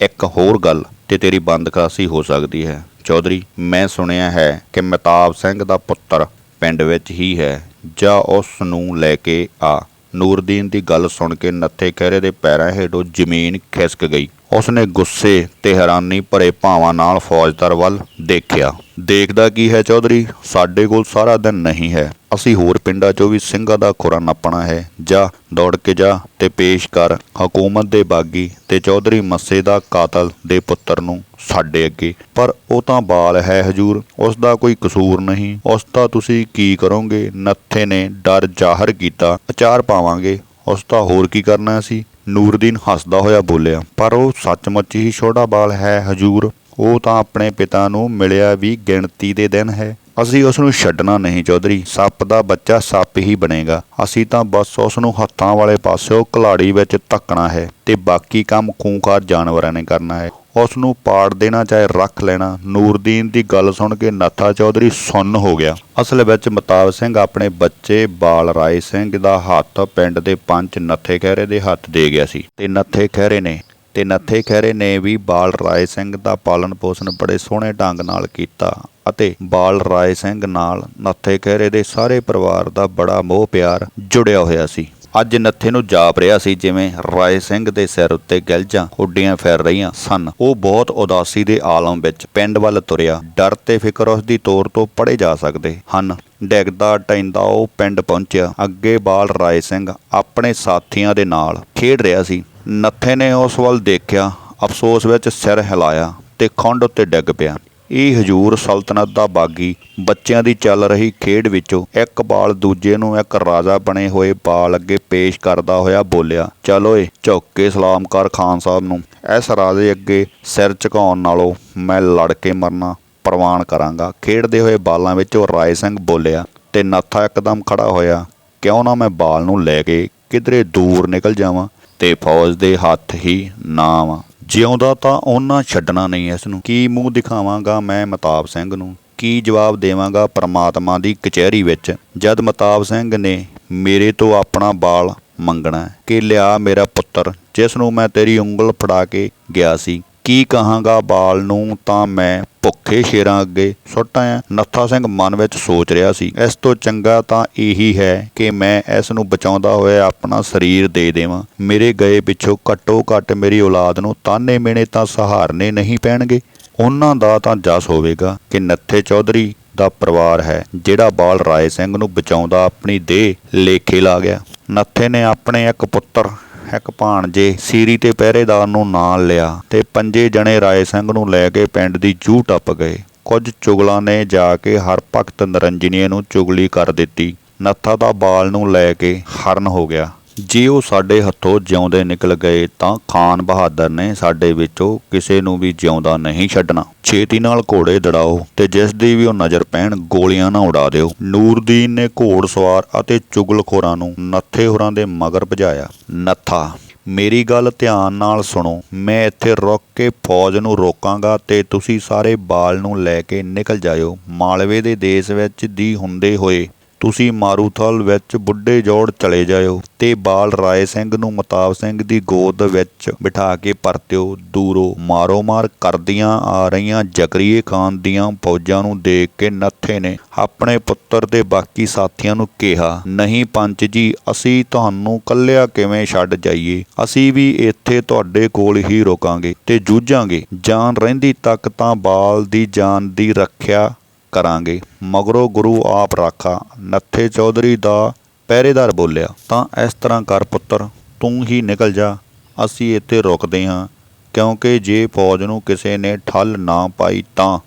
ਇੱਕ ਹੋਰ ਗੱਲ ਤੇ ਤੇਰੀ ਬੰਦ ਖਾਸੀ ਹੋ ਸਕਦੀ ਹੈ। ਚੌਧਰੀ, ਮੈਂ ਸੁਣਿਆ ਹੈ ਕਿ ਮਹਿਤਾਬ ਸਿੰਘ ਦਾ ਪੁੱਤਰ ਪਿੰਡ ਵਿੱਚ ਹੀ ਹੈ। ਜਾਂ ਉਸ ਨੂੰ ਲੈ ਕੇ ਆ। ਨੂਰਦੀਨ ਦੀ ਗੱਲ ਸੁਣ ਕੇ ਨੱਥੇ ਖਹਿਰੇ ਦੇ ਪੈਰਾਂ ਹੇਠੋਂ ਜ਼ਮੀਨ ਖਿਸਕ ਗਈ। ਉਸਨੇ ਗੁੱਸੇ ਤੇ ਹੈਰਾਨੀ ਭਰੇ ਭਾਵਾਂ ਨਾਲ ਫੌਜਦਾਰ ਵੱਲ ਦੇਖਿਆ। ਦੇਖਦਾ ਕੀ ਹੈ ਚੌਧਰੀ? ਸਾਡੇ ਕੋਲ ਸਾਰਾ ਦਿਨ ਨਹੀਂ ਹੈ। ਅਸੀਂ ਹੋਰ ਪਿੰਡਾਂ 'ਚੋਂ ਵੀ ਸਿੰਘਾਂ ਦਾ ਖੁਰਾ ਨੱਪਣਾ ਹੈ। ਜਾ, ਦੌੜ ਕੇ ਜਾ ਤੇ ਪੇਸ਼ ਕਰ। ਹਕੂਮਤ ਦੇ ਬਾਗੀ ਤੇ ਚੌਧਰੀ ਮੱਸੇ ਦਾ ਕਾਤਲ ਦੇ ਪੁੱਤਰ ਨੂੰ ਸਾਡੇ ਅੱਗੇ। ਪਰ ਉਹ ਤਾਂ ਬਾਲ ਹੈ ਹਜੂਰ। ਉਸ ਦਾ ਕੋਈ ਕਸੂਰ ਨਹੀਂ। ਉਸ ਦਾ ਤੁਸੀਂ ਕੀ ਕਰੋਗੇ? ਨੱਥੇ ਨੇ ਡਰ ਜ਼ਾਹਰ ਕੀਤਾ। ਅਚਾਰ ਪਾਵਾਂਗੇ। ਉਸ ਦਾ ਹੋਰ ਕੀ ਕਰਨਾ ਸੀ? ਨੂਰਦੀਨ ਹੱਸਦਾ ਹੋਇਆ ਬੋਲਿਆ, ਪਰ ਉਹ ਸੱਚਮੁੱਚ ਹੀ ਛੋਟਾ ਬਾਲ ਹੈ, ਹਜੂਰ। ਉਹ ਤਾਂ ਆਪਣੇ ਪਿਤਾ ਨੂੰ ਮਿਲਿਆ ਵੀ ਗਿਣਤੀ ਦੇ ਦਿਨ ਹੈ। ਅਸੀਂ ਉਸ ਨੂੰ ਛੱਡਣਾ ਨਹੀਂ, ਚੌਧਰੀ। ਸੱਪ ਦਾ ਬੱਚਾ ਸੱਪ ਹੀ ਬਣੇਗਾ। ਅਸੀਂ ਤਾਂ ਬਸ ਉਸ ਨੂੰ ਹੱਥਾਂ ਵਾਲੇ ਪਾਸਿਓ ਕੁਲਾੜੀ ਵਿੱਚ ਧੱਕਣਾ ਹੈ ਤੇ ਬਾਕੀ ਕੰਮ ਖੂੰਖਾਰ ਜਾਨਵਰਾਂ ਨੇ ਕਰਨਾ ਹੈ। ਉਸ ਨੂੰ ਪਾੜ ਦੇਣਾ ਚਾਹੇ ਰੱਖ ਲੈਣਾ। ਨੂਰਦੀਨ ਦੀ ਗੱਲ ਸੁਣ ਕੇ ਨਾਥਾ ਚੌਧਰੀ ਸੁੰਨ ਹੋ ਗਿਆ। ਅਸਲ ਵਿੱਚ ਮਤਾਬ ਸਿੰਘ ਆਪਣੇ ਬੱਚੇ ਬਾਲ ਰਾਏ ਸਿੰਘ ਦਾ ਹੱਥ ਪਿੰਡ ਦੇ ਪੰਚ ਨੱਥੇ ਖਹਿਰੇ ਦੇ ਹੱਥ ਦੇ ਗਿਆ ਸੀ ਤੇ ਨੱਥੇ ਖਹਿਰੇ ਨੇ ਤੇ ਨੱਥੇ ਖਹਿਰੇ ਨੇ ਵੀ ਬਾਲ ਰਾਏ ਸਿੰਘ ਦਾ ਪਾਲਣ ਪੋਸ਼ਣ ਬੜੇ ਸੋਹਣੇ ਢੰਗ ਨਾਲ ਕੀਤਾ ਅਤੇ ਬਾਲ ਰਾਏ ਸਿੰਘ ਨਾਲ ਨੱਥੇ ਖਹਿਰੇ ਦੇ ਸਾਰੇ ਪਰਿਵਾਰ ਦਾ ਬੜਾ ਮੋਹ ਪਿਆਰ ਜੁੜਿਆ ਹੋਇਆ ਸੀ। ਅੱਜ ਨੱਥੇ ਨੂੰ ਜਾਪ ਰਿਹਾ ਸੀ ਜਿਵੇਂ ਰਾਏ ਸਿੰਘ ਦੇ ਸਿਰ ਉੱਤੇ ਗਿਲਜਾਂ ਉੱਡੀਆਂ ਫਿਰ ਰਹੀਆਂ ਸਨ। ਉਹ ਬਹੁਤ ਉਦਾਸੀ ਦੇ ਆਲਮ ਵਿੱਚ ਪਿੰਡ ਵੱਲ ਤੁਰਿਆ। ਡਰ ਤੇ ਫਿਕਰ ਉਸ ਦੀ ਤੋਰ ਤੋਂ ਪੜੇ ਜਾ ਸਕਦੇ ਹਨ। ਡੈਗਦਾ ਟੈਂਦਾ ਉਹ ਪਿੰਡ ਪਹੁੰਚਿਆ। ਅੱਗੇ ਬਾਲ ਰਾਏ ਸਿੰਘ ਆਪਣੇ ਸਾਥੀਆਂ ਦੇ ਨਾਲ ਖੇਡ ਰਿਹਾ ਸੀ। ਨੱਥੇ ਨੇ ਉਸ ਵੱਲ ਦੇਖਿਆ, ਅਫਸੋਸ ਵਿੱਚ ਸਿਰ ਹਿਲਾਇਆ ਤੇ ਖੁੰਡ ਉੱਤੇ ਡਿੱਗ ਪਿਆ। ਇਹ ਹਜੂਰ ਸਲਤਨਤ ਦਾ ਬਾਗੀ, ਬੱਚਿਆਂ ਦੀ ਚੱਲ ਰਹੀ ਖੇਡ ਵਿੱਚੋਂ ਇੱਕ ਬਾਲ ਦੂਜੇ ਨੂੰ ਇੱਕ ਰਾਜਾ ਬਣੇ ਹੋਏ ਬਾਲ ਅੱਗੇ ਪੇਸ਼ ਕਰਦਾ ਹੋਇਆ ਬੋਲਿਆ, ਚਲ ਓਏ, ਝੁੱਕ ਕੇ ਸਲਾਮ ਕਰ ਖਾਨ ਸਾਹਿਬ ਨੂੰ। ਇਸ ਰਾਜੇ ਅੱਗੇ ਸਿਰ ਝੁਕਾਉਣ ਨਾਲੋਂ ਮੈਂ ਲੜ ਕੇ ਮਰਨਾ ਪ੍ਰਵਾਨ ਕਰਾਂਗਾ। ਖੇਡਦੇ ਹੋਏ ਬਾਲਾਂ ਵਿੱਚੋਂ ਰਾਏ ਸਿੰਘ ਬੋਲਿਆ, ਤੇ ਨੱਥਾ ਇੱਕਦਮ ਖੜਾ ਹੋਇਆ, ਕਿਉਂ ਨਾ ਮੈਂ ਬਾਲ ਨੂੰ ਲੈ ਕੇ ਕਿਧਰੇ ਦੂਰ ਨਿਕਲ ਜਾਵਾਂ? ਤੇ ਫੌਜ ਦੇ ਹੱਥ ਹੀ ਨਾਮ ਜਿਉਂਦਾ ਤਾਂ ਉਹਨਾਂ ਛੱਡਣਾ ਨਹੀਂ ਇਸ ਨੂੰ ਕੀ ਮੂੰਹ ਦਿਖਾਵਾਂਗਾ ਮੈਂ ਮਤਾਬ ਸਿੰਘ ਨੂੰ? ਕੀ ਜਵਾਬ ਦੇਵਾਂਗਾ ਪ੍ਰਮਾਤਮਾ ਦੀ ਕਚਹਿਰੀ ਵਿੱਚ? ਜਦ ਮਤਾਬ ਸਿੰਘ ਨੇ ਮੇਰੇ ਤੋਂ ਆਪਣਾ ਬਾਲ ਮੰਗਣਾ ਕਿ ਲਿਆ ਮੇਰਾ ਪੁੱਤਰ, ਜਿਸ ਨੂੰ ਮੈਂ ਤੇਰੀ ਉਂਗਲ ਫੜਾ ਕੇ ਗਿਆ ਸੀ। ਕੀ ਕਹਾਂਗਾ ਬਾਲ ਨੂੰ, ਤਾਂ ਮੈਂ ਭੁੱਖੇ ਸ਼ੇਰਾਂ ਅੱਗੇ ਸੁੱਟ ਆਇਆ। ਨੱਥਾ ਸਿੰਘ ਮਨ ਵਿੱਚ ਸੋਚ ਰਿਹਾ ਸੀ, ਇਸ ਤੋਂ ਚੰਗਾ ਤਾਂ ਇਹੀ ਹੈ ਕਿ ਮੈਂ ਇਸ ਨੂੰ ਬਚਾਉਂਦਾ ਹੋਇਆ ਆਪਣਾ ਸਰੀਰ ਦੇ ਦੇਵਾਂ। ਮੇਰੇ ਗਏ ਪਿੱਛੋਂ ਘੱਟੋ ਘੱਟ ਮੇਰੀ ਔਲਾਦ ਨੂੰ ਤਾਨੇ ਮੇਣੇ ਤਾਂ ਸਹਾਰਨੇ ਨਹੀਂ ਪੈਣਗੇ। ਉਹਨਾਂ ਦਾ ਤਾਂ ਜਸ ਹੋਵੇਗਾ ਕਿ ਨੱਥੇ ਚੌਧਰੀ ਦਾ ਪਰਿਵਾਰ ਹੈ, ਜਿਹੜਾ ਬਾਲ ਰਾਏ ਸਿੰਘ ਨੂੰ ਬਚਾਉਂਦਾ ਆਪਣੀ ਦੇਹ ਲੇਖੇ ਲਾ ਗਿਆ। ਨੱਥੇ ਨੇ ਆਪਣੇ ਇੱਕ ਪੁੱਤਰ ਇੱਕ ਭਾਣਜੇ ਸੀਰੀ ਤੇ ਪਹਿਰੇਦਾਰ ਨੂੰ ਨਾਲ ਲਿਆ ਤੇ ਪੰਜੇ ਜਣੇ ਰਾਏ ਸਿੰਘ ਨੂੰ ਲੈ ਕੇ ਪਿੰਡ ਦੀ ਜੂਹ ਟੱਪ ਗਏ। ਕੁਝ ਚੁਗਲਾਂ ਨੇ ਜਾ ਕੇ ਹਰਭਗਤ ਨਰੰਜਨੀਏ ਨੂੰ ਚੁਗਲੀ ਕਰ ਦਿੱਤੀ। ਨੱਥਾ ਦਾ ਬਾਲ ਨੂੰ ਲੈ ਕੇ ਹਰਨ ਹੋ ਗਿਆ। ਜੇ ਉਹ ਸਾਡੇ ਹੱਥੋਂ ਜਿਉਂਦੇ ਨਿਕਲ ਗਏ ਤਾਂ ਖਾਨ ਬਹਾਦਰ ਨੇ ਸਾਡੇ ਵਿੱਚੋਂ ਕਿਸੇ ਨੂੰ ਵੀ ਜਿਉਂਦਾ ਨਹੀਂ ਛੱਡਣਾ। ਛੇਤੀ ਨਾਲ ਘੋੜੇ ਦੜਾਓ ਤੇ ਜਿਸ ਦੀ ਵੀ ਉਹ ਨਜ਼ਰ ਪੈਣ ਗੋਲੀਆਂ ਨਾ ਉਡਾ ਦਿਓ। ਨੂਰਦੀਨ ਨੇ ਘੋੜ ਸਵਾਰ ਅਤੇ ਚੁਗਲਖੋਰਾਂ ਨੂੰ ਨੱਥੇ ਹੋਰਾਂ ਦੇ ਮਗਰ ਭਜਾਇਆ। ਨੱਥਾ, ਮੇਰੀ ਗੱਲ ਧਿਆਨ ਨਾਲ ਸੁਣੋ। ਮੈਂ ਇੱਥੇ ਰੁਕ ਕੇ ਫੌਜ ਨੂੰ ਰੋਕਾਂਗਾ ਤੇ ਤੁਸੀਂ ਸਾਰੇ ਬਾਲ ਨੂੰ ਲੈ ਕੇ ਨਿਕਲ ਜਾਇਓ। ਮਾਲਵੇ ਦੇ ਦੇਸ਼ ਵਿੱਚ ਦੀ ਹੁੰਦੇ ਹੋਏ ਤੁਸੀਂ ਮਾਰੂਥਲ ਵਿੱਚ ਬੁੱਢੇ ਜੋੜ ਚਲੇ ਜਾਇਓ ਤੇ ਬਾਲ ਰਾਏ ਸਿੰਘ ਨੂੰ ਮਤਾਬ ਸਿੰਘ ਦੀ ਗੋਦ ਵਿੱਚ ਬਿਠਾ ਕੇ ਪਰਤਿਓ। ਦੂਰੋਂ ਮਾਰੋ ਮਾਰ ਕਰਦੀਆਂ ਆ ਰਹੀਆਂ ਜ਼ਕਰੀਏ ਖਾਨ ਦੀਆਂ ਫੌਜਾਂ ਨੂੰ ਦੇਖ ਕੇ ਨੱਥੇ ਨੇ। ਆਪਣੇ ਪੁੱਤਰ ਦੇ ਬਾਕੀ ਸਾਥੀਆਂ ਨੂੰ ਕਿਹਾ, ਨਹੀਂ ਪੰਚ ਜੀ, ਅਸੀਂ ਤੁਹਾਨੂੰ ਕੱਲਿਆ ਕਿਵੇਂ ਛੱਡ ਜਾਈਏ? ਅਸੀਂ ਵੀ ਇੱਥੇ ਤੁਹਾਡੇ ਕੋਲ ਹੀ ਰੁਕਾਂਗੇ ਤੇ ਜੂਝਾਂਗੇ। ਜਾਨ ਰਹਿੰਦੀ ਤੱਕ ਤਾਂ ਬਾਲ ਦੀ ਜਾਨ ਦੀ ਰੱਖਿਆ ਕਰਾਂਗੇ। ਮਗਰੋਂ ਗੁਰੂ ਆਪ ਰਾਖਾ ਨੱਥੇ ਚੌਧਰੀ ਦਾ ਪਹਿਰੇਦਾਰ ਬੋਲਿਆ, ਤਾਂ ਇਸ ਤਰ੍ਹਾਂ ਕਰ ਪੁੱਤਰ, ਤੂੰ ਹੀ ਨਿਕਲ ਜਾ। ਅਸੀਂ ਇੱਥੇ ਰੁਕਦੇ ਹਾਂ, ਕਿਉਂਕਿ ਜੇ ਫੌਜ ਨੂੰ ਕਿਸੇ ਨੇ ਠੱਲ ਨਾ ਪਾਈ ਤਾਂ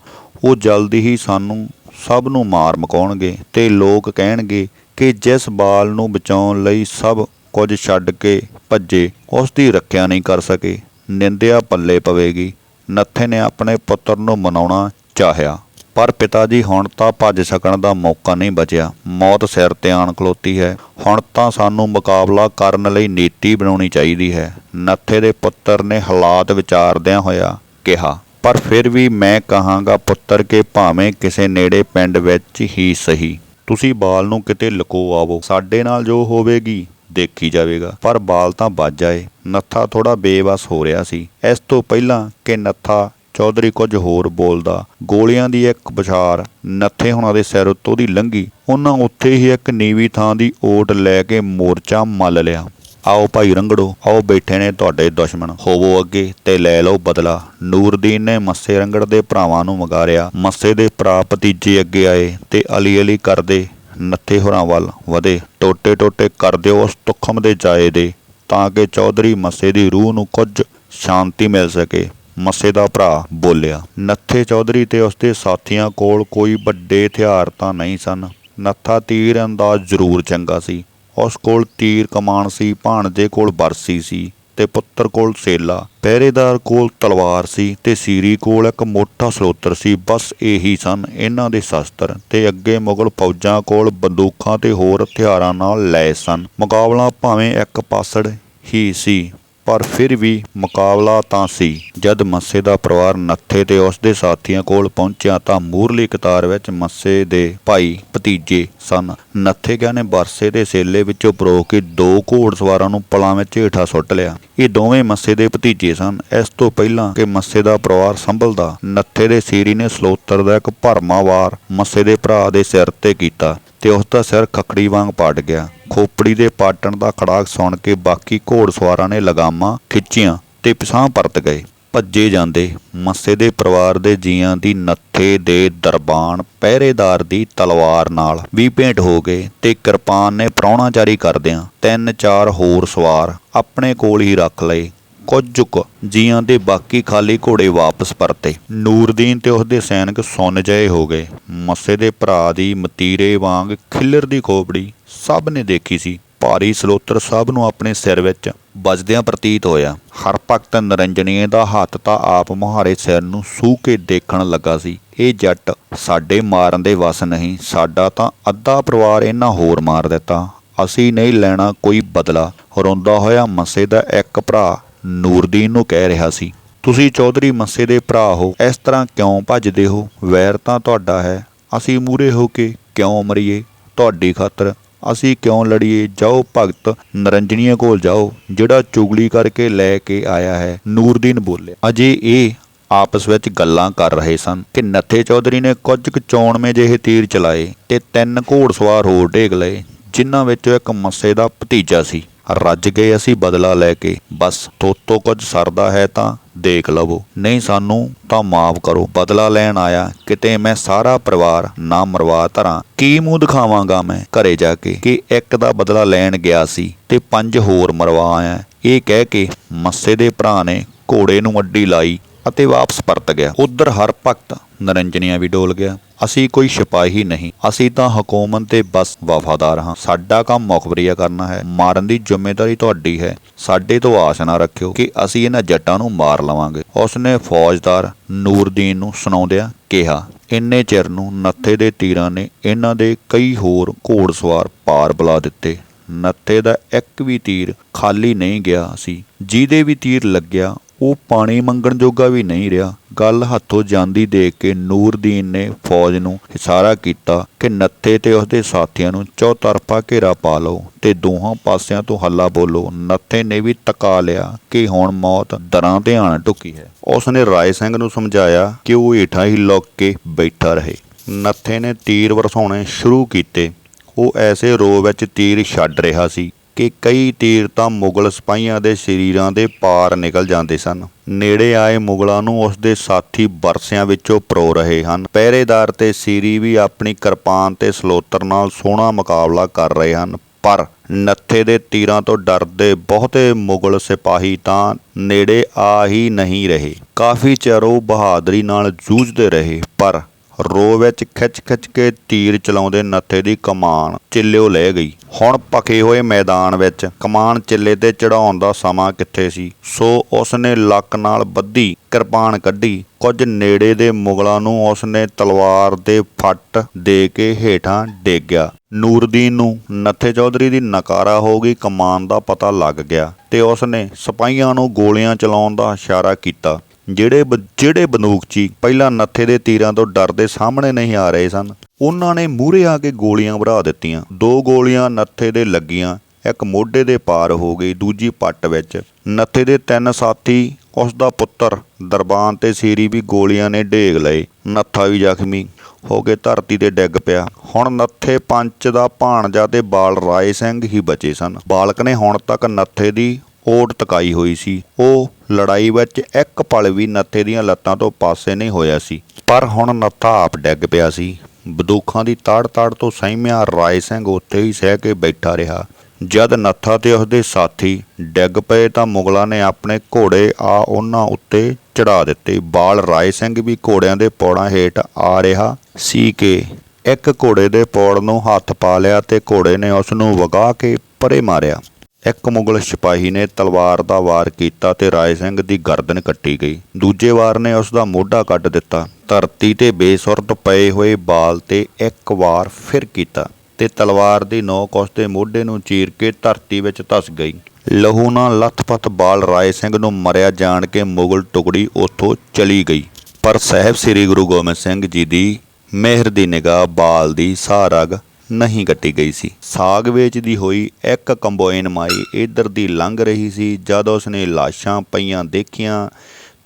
ਉਹ ਜਲਦੀ ਹੀ ਸਾਨੂੰ ਸਭ ਨੂੰ ਮਾਰ ਮਕਾਉਣਗੇ ਤੇ ਲੋਕ ਕਹਿਣਗੇ ਕਿ ਜਿਸ ਬਾਲ ਨੂੰ ਬਚਾਉਣ ਲਈ ਸਭ ਕੁਝ ਛੱਡ ਕੇ ਭੱਜੇ, ਉਸ ਦੀ ਰੱਖਿਆ ਨਹੀਂ ਕਰ ਸਕੇ। ਨਿੰਦਿਆ ਪੱਲੇ ਪਵੇਗੀ। ਨੱਥੇ ਨੇ ਆਪਣੇ ਪੁੱਤਰ ਨੂੰ ਮਨਾਉਣਾ ਚਾਹਿਆ। ਪਰ ਪਿਤਾ ਜੀ, ਹੁਣ ਤਾਂ ਭੱਜ ਸਕਣ ਦਾ ਮੌਕਾ ਨਹੀਂ ਬਚਿਆ। ਮੌਤ ਸਿਰ ਤੇ ਆਣ ਖਲੋਤੀ ਹੈ। ਹੁਣ ਤਾਂ ਸਾਨੂੰ ਮੁਕਾਬਲਾ ਕਰਨ ਲਈ ਨੀਤੀ ਬਣਾਉਣੀ ਚਾਹੀਦੀ ਹੈ। ਨੱਥੇ ਦੇ ਪੁੱਤਰ ਨੇ ਹਾਲਾਤ ਵਿਚਾਰਦਿਆਂ ਹੋਇਆ ਕਿਹਾ, ਪਰ ਫਿਰ ਵੀ ਮੈਂ ਕਹਾਂਗਾ, ਪੁੱਤਰ, ਕਿ ਭਾਵੇਂ ਕਿਸੇ ਨੇੜੇ ਪਿੰਡ ਵਿੱਚ ਹੀ ਸਹੀ। ਤੁਸੀਂ ਬਾਲ ਨੂੰ ਕਿਤੇ ਲੁਕੋ ਆਵੋ। ਸਾਡੇ ਨਾਲ ਜੋ ਹੋਵੇਗੀ, ਦੇਖੀ ਜਾਵੇਗਾ। ਪਰ ਬਾਲ ਤਾਂ ਵੱਜ ਜਾਏ ਨੱਥਾ ਥੋੜਾ ਬੇਵਸ ਹੋ ਰਿਹਾ ਸੀ। ਇਸ ਤੋਂ ਪਹਿਲਾਂ ਕਿ ਨੱਥਾ ਚੌਧਰੀ ਕੁਝ ਹੋਰ ਬੋਲਦਾ, ਗੋਲੀਆਂ ਦੀ ਇੱਕ ਬੁਛਾਰ ਨੱਥੇ ਹੁਣਾਂ ਦੇ ਸਿਰ ਉੱਤੋਂ ਦੀ ਲੰਘੀ। ਉਹਨਾਂ ਉੱਥੇ ਹੀ ਇੱਕ ਨੀਵੀਂ ਥਾਂ ਦੀ ਓਟ ਲੈ ਕੇ ਮੋਰਚਾ ਮੱਲ ਲਿਆ। ਆਓ ਭਾਈ ਰੰਗੜੋ, ਆਓ ਬੈਠੇ ਨੇ ਤੁਹਾਡੇ ਦੁਸ਼ਮਣ। ਹੋਵੋ ਅੱਗੇ ਤੇ ਲੈ ਲਓ ਬਦਲਾ। ਨੂਰਦੀਨ ਨੇ ਮੱਸੇ ਰੰਗੜ ਦੇ ਭਰਾਵਾਂ ਨੂੰ ਮਗਾਰਿਆ ਮੱਸੇ ਦੇ ਭਰਾ ਭਤੀਜੇ ਅੱਗੇ ਆਏ ਤੇ ਅਲੀ ਅਲੀ ਕਰਦੇ, ਨੱਥੇ ਹੋਰਾਂ ਵੱਲ ਵਧੇ। ਟੋਟੇ ਟੋਟੇ ਕਰ ਦਿਓ ਉਸ ਤੁਖਮ ਦੇ ਜਾਏ ਦੇ, ਤਾਂ ਕਿ ਚੌਧਰੀ ਮੱਸੇ ਦੀ ਰੂਹ ਨੂੰ ਕੁਝ ਸ਼ਾਂਤੀ ਮਿਲ ਸਕੇ। ਮੱਸੇ ਦਾ ਭਰਾ ਬੋਲਿਆ, ਨੱਥੇ ਚੌਧਰੀ ਤੇ ਉਸਦੇ ਸਾਥੀਆਂ ਕੋਲ ਕੋਈ ਵੱਡੇ ਹਥਿਆਰ ਤਾਂ ਨਹੀਂ ਸਨ। ਨੱਥਾ ਤੀਰ ਅੰਦਾਜ਼ ਜ਼ਰੂਰ ਚੰਗਾ ਸੀ। ਉਸ ਕੋਲ ਤੀਰ ਕਮਾਨ ਸੀ, ਭਾਣਜੇ ਕੋਲ ਬਰਸੀ ਸੀ ਤੇ ਪੁੱਤਰ ਕੋਲ ਸੇਲਾ। ਪਹਿਰੇਦਾਰ ਕੋਲ ਤਲਵਾਰ ਸੀ ਤੇ ਸੀਰੀ ਕੋਲ ਇੱਕ ਮੋਟਾ ਸਰੋਤਰ ਸੀ। ਬਸ ਇਹੀ ਸਨ ਇਹਨਾਂ ਦੇ ਸ਼ਸਤਰ ਤੇ ਅੱਗੇ ਮੁਗਲ ਫੌਜਾਂ ਕੋਲ ਬੰਦੂਕਾਂ ਤੇ ਹੋਰ ਹਥਿਆਰਾਂ ਨਾਲ ਲੈਸ ਸਨ। ਮੁਕਾਬਲਾ ਭਾਵੇਂ ਇੱਕ ਪਾਸੜ ਹੀ ਸੀ। ਪਰ ਫਿਰ ਵੀ ਮੁਕਾਬਲਾ ਤਾਂ ਸੀ। ਜਦ ਮੱਸੇ ਦਾ ਪਰਿਵਾਰ ਨੱਥੇ ਤੇ ਉਸ ਦੇ ਸਾਥੀਆਂ ਕੋਲ ਪਹੁੰਚਿਆ ਤਾਂ ਮੂਰਲੀ ਕਤਾਰ ਵਿੱਚ ਮੱਸੇ ਦੇ ਭਾਈ ਭਤੀਜੇ ਸਨ। ਨੱਥੇ ਗਿਆ ਨੇ ਬਰਸੇ ਦੇ ਸੇਲੇ ਵਿੱਚੋਂ ਪਰੋ ਕੇ ਦੋ ਘੋੜਸਵਾਰਾਂ ਨੂੰ ਪਲਾਂ ਵਿੱਚ ਹੇਠਾਂ ਸੁੱਟ ਲਿਆ। ਇਹ ਦੋਵੇਂ ਮੱਸੇ ਦੇ ਭਤੀਜੇ ਸਨ। ਇਸ ਤੋਂ ਪਹਿਲਾਂ ਕਿ ਮੱਸੇ ਦਾ ਪਰਿਵਾਰ ਸੰਭਲਦਾ, ਨੱਥੇ ਦੇ ਸੀਰੀ ਨੇ ਸਲੋਤਰ ਦਾ ਇੱਕ ਭਰਮਾ ਵਾਰ ਮੱਸੇ ਦੇ ਭਰਾ ਦੇ ਸਿਰ ਤੇ ਕੀਤਾ ਤੇ ਉਸ ਦਾ ਸਿਰ ਖਖੜੀ ਵਾਂਗ ਪਾਟ ਗਿਆ। ਖੋਪੜੀ ਦੇ ਪਾਟਣ ਦਾ ਖੜਾਕ ਸੁਣ ਕੇ ਬਾਕੀ ਘੋੜਸਵਾਰਾਂ ਨੇ ਲਗਾਮਾਂ ਖਿੱਚੀਆਂ ਤੇ ਪਿਛਾਂ ਪਰਤ ਗਏ। ਭੱਜੇ ਜਾਂਦੇ ਮੱਸੇ ਦੇ ਪਰਿਵਾਰ ਦੇ ਜੀਆਂ ਦੀ ਨੱਥੇ ਦੇ ਦਰਬਾਨ ਪਹਿਰੇਦਾਰ ਦੀ ਤਲਵਾਰ ਨਾਲ ਵੀ ਭੇਂਟ ਹੋ ਗਏ ਤੇ ਕਿਰਪਾਨ ਨੇ ਪ੍ਰਾਹੁਣਾਚਾਰੀ ਕਰਦਿਆਂ ਤਿੰਨ ਚਾਰ ਹੋਰ ਸਵਾਰ ਆਪਣੇ ਕੋਲ ਹੀ ਰੱਖ ਲਏ। ਕੁਝ ਕੁ ਜੀਆਂ ਦੇ ਬਾਕੀ ਖਾਲੀ ਘੋੜੇ ਵਾਪਸ ਪਰਤੇ। ਨੂਰਦੀਨ ਤੇ ਉਸਦੇ ਸੈਨਿਕ ਸੁੰਨ ਜਏ ਹੋ ਗਏ। ਮੱਸੇ ਦੇ ਭਰਾ ਦੀ ਮਤੀਰੇ ਵਾਂਗ ਖਿੱਲਰ ਦੀ ਖੋਪੜੀ ਸਭ ਨੇ ਦੇਖੀ ਸੀ। ਭਾਰੀ ਸਲੋਤਰ ਸਭ ਨੂੰ ਆਪਣੇ ਸਿਰ ਵਿੱਚ ਵੱਜਦਿਆਂ ਪ੍ਰਤੀਤ ਹੋਇਆ। ਹਰ ਭਗਤ ਨਰੰਜਨੀਏ ਦਾ ਹੱਥ ਤਾਂ ਆਪ ਮੁਹਾਰੇ ਸਿਰ ਨੂੰ ਸੂ ਕੇ ਦੇਖਣ ਲੱਗਾ ਸੀ। ਇਹ ਜੱਟ ਸਾਡੇ ਮਾਰਨ ਦੇ ਵਸ ਨਹੀਂ, ਸਾਡਾ ਤਾਂ ਅੱਧਾ ਪਰਿਵਾਰ ਇਹਨਾਂ ਹੋਰ ਮਾਰ ਦਿੱਤਾ। ਅਸੀਂ ਨਹੀਂ ਲੈਣਾ ਕੋਈ ਬਦਲਾ। ਰੋਂਦਾ ਹੋਇਆ ਮੱਸੇ ਦਾ ਇੱਕ ਭਰਾ ਨੂਰਦੀਨ ਨੂੰ ਕਹਿ ਰਿਹਾ ਸੀ, ਤੁਸੀਂ ਚੌਧਰੀ ਮੱਸੇ ਦੇ ਭਰਾ ਹੋ, ਇਸ ਤਰ੍ਹਾਂ ਕਿਉਂ ਭੱਜਦੇ ਹੋ? ਵੈਰ ਤਾਂ ਤੁਹਾਡਾ ਹੈ। ਅਸੀਂ ਮੂਰੇ ਹੋ ਕੇ ਕਿਉਂ ਮਰੀਏ? ਤੁਹਾਡੀ ਖਾਤਰ ਅਸੀਂ ਕਿਉਂ ਲੜੀਏ? ਜਾਓ ਭਗਤ ਨਰੰਜਨੀਏ ਕੋਲ ਜਾਓ, ਜਿਹੜਾ ਚੁਗਲੀ ਕਰਕੇ ਲੈ ਕੇ ਆਇਆ ਹੈ, ਨੂਰਦੀਨ ਬੋਲੇ। ਅਜੇ ਇਹ ਆਪਸ ਵਿੱਚ ਗੱਲਾਂ ਕਰ ਰਹੇ ਸਨ ਕਿ ਨੱਥੇ ਚੌਧਰੀ ਨੇ ਕੁਝ ਕੁ ਚੌਣਵੇਂ ਜਿਹੇ ਤੀਰ ਚਲਾਏ ਤੇ ਤਿੰਨ ਘੋੜਸਵਾਰ ਹੋਰ ਢੇਗ ਲਏ, ਜਿਨ੍ਹਾਂ ਵਿੱਚੋਂ ਇੱਕ ਮੱਸੇ ਦਾ ਭਤੀਜਾ ਸੀ। ਰੱਜ ਗਏ ਅਸੀਂ ਬਦਲਾ ਲੈ ਕੇ। ਬਸ ਤੋਤੋ ਕੁਝ ਸਰਦਾ ਹੈ ਤਾਂ ਦੇਖ ਲਵੋ। ਨਹੀਂ ਸਾਨੂੰ ਤਾਂ ਮਾਫ ਕਰੋ। ਬਦਲਾ ਲੈਣ ਆਇਆ। ਕਿਤੇ ਮੈਂ ਸਾਰਾ ਪਰਿਵਾਰ ਨਾ ਮਰਵਾ ਧਰਾਂ ਕੀ ਮੂੰਹ ਦਿਖਾਵਾਂਗਾ ਮੈਂ ਘਰੇ ਜਾ ਕੇ ਕਿ ਇੱਕ ਦਾ ਬਦਲਾ ਲੈਣ ਗਿਆ ਸੀ ਤੇ ਪੰਜ ਹੋਰ ਮਰਵਾ ਆਇਆ। ਇਹ ਕਹਿ ਕੇ ਮੱਸੇ ਦੇ ਭਰਾ ਨੇ ਘੋੜੇ ਨੂੰ ਅੱਡੀ ਲਾਈ। ਅਤੇ ਵਾਪਸ ਪਰਤ ਗਿਆ। ਉਧਰ ਹਰ ਭਗਤ ਨਰੰਜਨੀਆ ਵੀ ਡੋਲ ਗਿਆ। ਅਸੀਂ ਕੋਈ ਸਿਪਾਹੀ ਨਹੀਂ। ਅਸੀਂ ਤਾਂ ਹਕੂਮਤ ਤੇ ਬਸ ਵਫਾਦਾਰ ਹਾਂ। ਸਾਡਾ ਕੰਮ ਮੁਖਬਰੀਆ ਕਰਨਾ ਹੈ। ਮਾਰਨ ਦੀ ਜ਼ਿੰਮੇਵਾਰੀ ਤੁਹਾਡੀ ਹੈ। ਸਾਡੇ ਤੋਂ ਆਸ ਨਾ ਰੱਖਿਓ ਕਿ ਅਸੀਂ ਇਹਨਾਂ ਜੱਟਾਂ ਨੂੰ ਮਾਰ ਲਵਾਂਗੇ। ਉਸਨੇ ਫੌਜਦਾਰ ਨੂਰਦੀਨ ਨੂੰ ਸੁਣਾਉਂਦਿਆਂ ਕਿਹਾ, ਇੰਨੇ ਚਿਰ ਨੂੰ ਨੱਥੇ ਦੇ ਤੀਰਾਂ ਨੇ ਇਹਨਾਂ ਦੇ ਕਈ ਹੋਰ ਘੋੜਸਵਾਰ ਪਾਰ ਬੁਲਾ ਦਿੱਤੇ। ਨੱਥੇ ਦਾ ਇੱਕ ਵੀ ਤੀਰ ਖਾਲੀ ਨਹੀਂ ਗਿਆ ਸੀ। ਜਿਹਦੇ ਵੀ ਤੀਰ ਲੱਗਿਆ ਉਹ ਪਾਣੀ ਮੰਗਣ ਜੋਗਾ ਵੀ ਨਹੀਂ ਰਿਹਾ। ਗੱਲ ਹੱਥੋਂ ਜਾਂਦੀ ਦੇਖ ਕੇ ਨੂਰਦੀਨ ਨੇ ਫੌਜ ਨੂੰ ਇਸ਼ਾਰਾ ਕੀਤਾ ਕਿ ਨੱਥੇ ਤੇ ਉਸਦੇ ਸਾਥੀਆਂ ਨੂੰ ਚੌਤਰਫਾ ਘੇਰਾ ਪਾ ਲਓ ਤੇ ਦੋਹਾਂ ਪਾਸਿਆਂ ਤੋਂ ਹੱਲਾ ਬੋਲੋ। ਨੱਥੇ ਨੇ ਵੀ ਤਕਾ ਲਿਆ ਕਿ ਹੁਣ ਮੌਤ ਦਰਾਂ ਤੇ ਆਣ ਢੁੱਕੀ ਹੈ। ਉਸਨੇ ਰਾਏ ਸਿੰਘ ਨੂੰ ਸਮਝਾਇਆ ਕਿ ਉਹ ਹੇਠਾਂ ਹੀ ਲੁੱਕ ਕੇ ਬੈਠਾ ਰਹੇ। ਨੱਥੇ ਨੇ ਤੀਰ ਵਰਸਾਉਣੇ ਸ਼ੁਰੂ ਕੀਤੇ। ਉਹ ਐਸੇ ਰੋ ਵਿੱਚ ਤੀਰ ਛੱਡ ਰਿਹਾ ਸੀ ਕਿ ਕਈ ਤੀਰ ਤਾਂ ਮੁਗਲ ਸਿਪਾਹੀਆਂ ਦੇ ਸਰੀਰਾਂ ਦੇ ਪਾਰ ਨਿਕਲ ਜਾਂਦੇ ਸਨ। ਨੇੜੇ ਆਏ ਮੁਗਲਾਂ ਨੂੰ ਉਸ ਦੇ ਸਾਥੀ ਬਰਸਿਆਂ ਵਿੱਚੋਂ ਪਰੋ ਰਹੇ ਹਨ। ਪਹਿਰੇਦਾਰ ਤੇ ਸੀਰੀ ਵੀ ਆਪਣੀ ਕਿਰਪਾਨ ਤੇ ਸਲੋਤਰ ਨਾਲ ਸੋਹਣਾ ਮੁਕਾਬਲਾ ਕਰ ਰਹੇ ਹਨ। ਪਰ ਨੱਥੇ ਦੇ ਤੀਰਾਂ ਤੋਂ ਡਰਦੇ ਬਹੁਤੇ ਮੁਗਲ ਸਿਪਾਹੀ ਤਾਂ ਨੇੜੇ ਆ ਹੀ ਨਹੀਂ ਰਹੇ। ਕਾਫੀ ਚਿਰ ਉਹ ਬਹਾਦਰੀ ਨਾਲ ਜੂਝਦੇ ਰਹੇ, ਪਰ ਰੋ ਵਿੱਚ ਖਿੱਚ-ਖਿੱਚ ਕੇ ਤੀਰ ਚਲਾਉਂਦੇ ਨੱਥੇ ਦੀ ਕਮਾਨ ਚਿੱਲਿਓ ਲੈ ਗਈ। ਹੁਣ ਪਕੇ ਹੋਏ ਮੈਦਾਨ ਵਿੱਚ ਕਮਾਨ ਚਿੱਲੇ ਤੇ ਚੜਾਉਣ ਦਾ ਸਮਾਂ ਕਿੱਥੇ ਸੀ? ਸੋ ਉਸਨੇ ਲੱਕ ਨਾਲ ਬੱਧੀ ਕਿਰਪਾਨ ਕੱਢੀ। ਕੁਝ ਨੇੜੇ ਦੇ ਮੁਗਲਾਂ ਨੂੰ ਉਸਨੇ ਤਲਵਾਰ ਦੇ ਫੱਟ ਦੇ ਕੇ ਹੇਠਾਂ ਡੇਗਿਆ। ਨੂਰਦੀਨ ਨੂੰ ਨੱਥੇ ਚੌਧਰੀ ਦੀ ਨਕਾਰਾ ਹੋ ਗਈ ਕਮਾਨ ਦਾ ਪਤਾ ਲੱਗ ਗਿਆ ਤੇ ਉਸਨੇ ਸਿਪਾਹੀਆਂ ਨੂੰ ਗੋਲੀਆਂ ਚਲਾਉਣ ਦਾ ਇਸ਼ਾਰਾ ਕੀਤਾ। ਜਿਹੜੇ ਬ- ਜਿਹੜੇ ਬੰਦੂਕਚੀ ਪਹਿਲਾਂ ਨੱਥੇ ਦੇ ਤੀਰਾਂ ਤੋਂ ਡਰਦੇ ਸਾਹਮਣੇ ਨਹੀਂ ਆ ਰਹੇ ਸਨ, ਉਹਨਾਂ ਨੇ ਮੂਹਰੇ ਆ ਕੇ ਗੋਲੀਆਂ ਭਰਾ ਦਿੱਤੀਆਂ। ਦੋ ਗੋਲੀਆਂ ਨੱਥੇ ਦੇ ਲੱਗੀਆਂ, ਇੱਕ ਮੋਢੇ ਦੇ ਪਾਰ ਹੋ ਗਈ, ਦੂਜੀ ਪੱਟ ਵਿੱਚ। ਨੱਥੇ ਦੇ ਤਿੰਨ ਸਾਥੀ ਉਸ ਦਾ ਪੁੱਤਰ ਦਰਬਾਨ ਤੇ ਸੀਰੀ ਵੀ ਗੋਲੀਆਂ ਨੇ ਢੇਗ ਲਏ। ਨੱਥਾ ਵੀ ਜ਼ਖਮੀ ਹੋ ਕੇ ਧਰਤੀ ਤੇ ਡਿੱਗ ਪਿਆ। ਹੁਣ ਨੱਥੇ ਪੰਚ ਦਾ ਭਾਣਜਾ ਤੇ ਬਾਲ ਰਾਏ ਸਿੰਘ ਹੀ ਬਚੇ ਸਨ। ਬਾਲਕ ਨੇ ਹੁਣ ਤੱਕ ਨੱਥੇ ਦੀ ਓਟ ਤਕਾਈ ਹੋਈ ਸੀ। ਉਹ ਲੜਾਈ ਵਿੱਚ ਇੱਕ ਪਲ ਵੀ ਨੱਥੇ ਦੀਆਂ ਲੱਤਾਂ ਤੋਂ ਪਾਸੇ ਨਹੀਂ ਹੋਇਆ ਸੀ। ਪਰ ਹੁਣ ਨੱਥਾ ਆਪ ਡਿੱਗ ਪਿਆ ਸੀ। ਬੰਦੂਕਾਂ ਦੀ ਤਾੜ-ਤਾੜ ਤੋਂ ਸਹਿਮਿਆ ਰਾਏ ਸਿੰਘ ਉੱਥੇ ਹੀ ਸਹਿ ਕੇ ਬੈਠਾ ਰਿਹਾ। ਜਦ ਨੱਥਾ ਤੇ ਉਸਦੇ ਸਾਥੀ ਡਿੱਗ ਪਏ ਤਾਂ ਮੁਗਲਾਂ ਨੇ ਆਪਣੇ ਘੋੜੇ ਆ ਉਹਨਾਂ ਉੱਤੇ ਚੜਾ ਦਿੱਤੇ। ਬਾਲ ਰਾਏ ਸਿੰਘ ਵੀ ਘੋੜਿਆਂ ਦੇ ਪੌੜਾਂ ਹੇਠ ਆ ਰਿਹਾ ਸੀ ਕਿ ਇੱਕ ਘੋੜੇ ਦੇ ਪੌੜ ਨੂੰ ਹੱਥ ਪਾ ਲਿਆ ਤੇ ਘੋੜੇ ਨੇ ਉਸ ਨੂੰ ਵਗਾ ਕੇ ਪਰੇ ਮਾਰਿਆ। ਇੱਕ ਮੁਗਲ ਸਿਪਾਹੀ ਨੇ ਤਲਵਾਰ ਦਾ ਵਾਰ ਕੀਤਾ ਤੇ ਰਾਏ ਸਿੰਘ ਦੀ ਗਰਦਨ ਕੱਟੀ ਗਈ। ਦੂਜੇ ਵਾਰ ਨੇ ਉਸ ਦਾ ਮੋਢਾ ਕੱਟ ਦਿੱਤਾ। ਧਰਤੀ ਤੇ ਬੇਸੁਰਤ ਪਏ ਹੋਏ ਬਾਲ ਤੇ ਇੱਕ ਵਾਰ ਫਿਰ ਕੀਤਾ ਤੇ ਤਲਵਾਰ ਦੀ ਨੋਕ ਉਸ ਦੇ ਮੋਢੇ ਨੂੰ ਚੀਰ ਕੇ ਧਰਤੀ ਵਿੱਚ ਧਸ ਗਈ। ਲਹੂ ਨਾਲ ਲੱਥਪੱਥ ਬਾਲ ਰਾਏ ਸਿੰਘ ਨੂੰ ਮਰਿਆ ਜਾਣ ਕੇ ਮੁਗਲ ਟੁਕੜੀ ਉੱਥੋਂ ਚਲੀ ਗਈ। ਪਰ ਸਾਹਿਬ ਸ੍ਰੀ ਗੁਰੂ ਗੋਬਿੰਦ ਸਿੰਘ ਜੀ ਦੀ ਮਿਹਰ ਦੀ ਨਿਗਾਹ, ਬਾਲ ਦੀ ਸਾਰਗ ਨਹੀਂ ਕੱਟੀ ਗਈ ਸੀ। ਸਾਗ ਵੇਚਦੀ ਹੋਈ ਇੱਕ ਕੰਬੋਇਨ ਮਾਈ ਇਧਰ ਦੀ ਲੰਘ ਰਹੀ ਸੀ, ਜਦ ਉਸਨੇ ਲਾਸ਼ਾਂ ਪਈਆਂ ਦੇਖੀਆਂ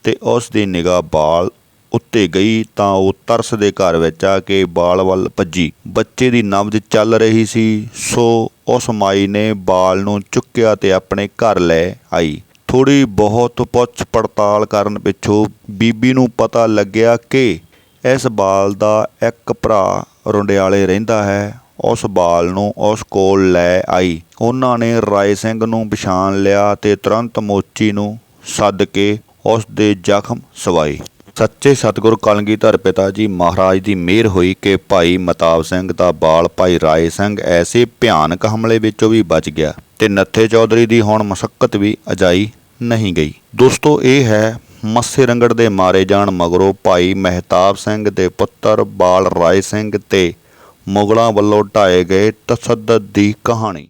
ਤੇ ਉਸ ਦੀ ਨਿਗਾਹ ਬਾਲ ਉੱਤੇ ਗਈ ਤਾਂ ਉਹ ਤਰਸ ਦੇ ਘਰ ਵਿੱਚ ਆ ਕੇ ਬਾਲ ਵੱਲ ਭੱਜੀ। ਬੱਚੇ ਦੀ ਨਬਜ਼ ਚੱਲ ਰਹੀ ਸੀ, ਸੋ ਉਸ ਮਾਈ ਨੇ ਬਾਲ ਨੂੰ ਚੁੱਕਿਆ ਤੇ ਆਪਣੇ ਘਰ ਲੈ ਆਈ। ਥੋੜੀ ਬਹੁਤ ਪੁੱਛ ਪੜਤਾਲ ਕਰਨ ਪਿੱਛੋਂ ਬੀਬੀ ਨੂੰ ਪਤਾ ਲੱਗਿਆ ਕਿ ਇਸ ਬਾਲ ਦਾ ਇੱਕ ਭਰਾ ਰੁੰਡਿਆਲੇ ਰਹਿੰਦਾ ਹੈ। ਉਸ ਬਾਲ ਨੂੰ ਉਸ ਕੋਲ ਲੈ ਆਈ। ਉਹਨਾਂ ਨੇ ਰਾਏ ਸਿੰਘ ਨੂੰ ਪਛਾਣ ਲਿਆ ਤੇ ਤੁਰੰਤ ਮੋਚੀ ਨੂੰ ਸੱਦ ਕੇ ਉਸ ਦੇ ਜ਼ਖਮ ਸਵਾਏ। ਸੱਚੇ ਸਤਿਗੁਰ ਕਲਗੀਧਰ ਪਿਤਾ ਜੀ ਮਹਾਰਾਜ ਦੀ ਮਿਹਰ ਹੋਈ ਕਿ ਭਾਈ ਮਤਾਬ ਸਿੰਘ ਦਾ ਬਾਲ ਭਾਈ ਰਾਏ ਸਿੰਘ ਐਸੇ ਭਿਆਨਕ ਹਮਲੇ ਵਿੱਚੋਂ ਵੀ ਬਚ ਗਿਆ ਤੇ ਨੱਥੇ ਚੌਧਰੀ ਦੀ ਹੁਣ ਮੁਸ਼ੱਕਤ ਵੀ ਅਜਾਈ ਨਹੀਂ ਗਈ। ਦੋਸਤੋ, ਇਹ ਹੈ ਮੱਸੇ ਰੰਗੜ ਦੇ ਮਾਰੇ ਜਾਣ ਮਗਰੋਂ ਭਾਈ ਮਹਿਤਾਬ ਸਿੰਘ ਦੇ ਪੁੱਤਰ ਬਾਲ ਰਾਏ ਸਿੰਘ ਤੇ ਮੁਗਲਾਂ ਵੱਲੋਂ ਢਾਏ ਗਏ ਤਸੱਦਦ ਦੀ ਕਹਾਣੀ।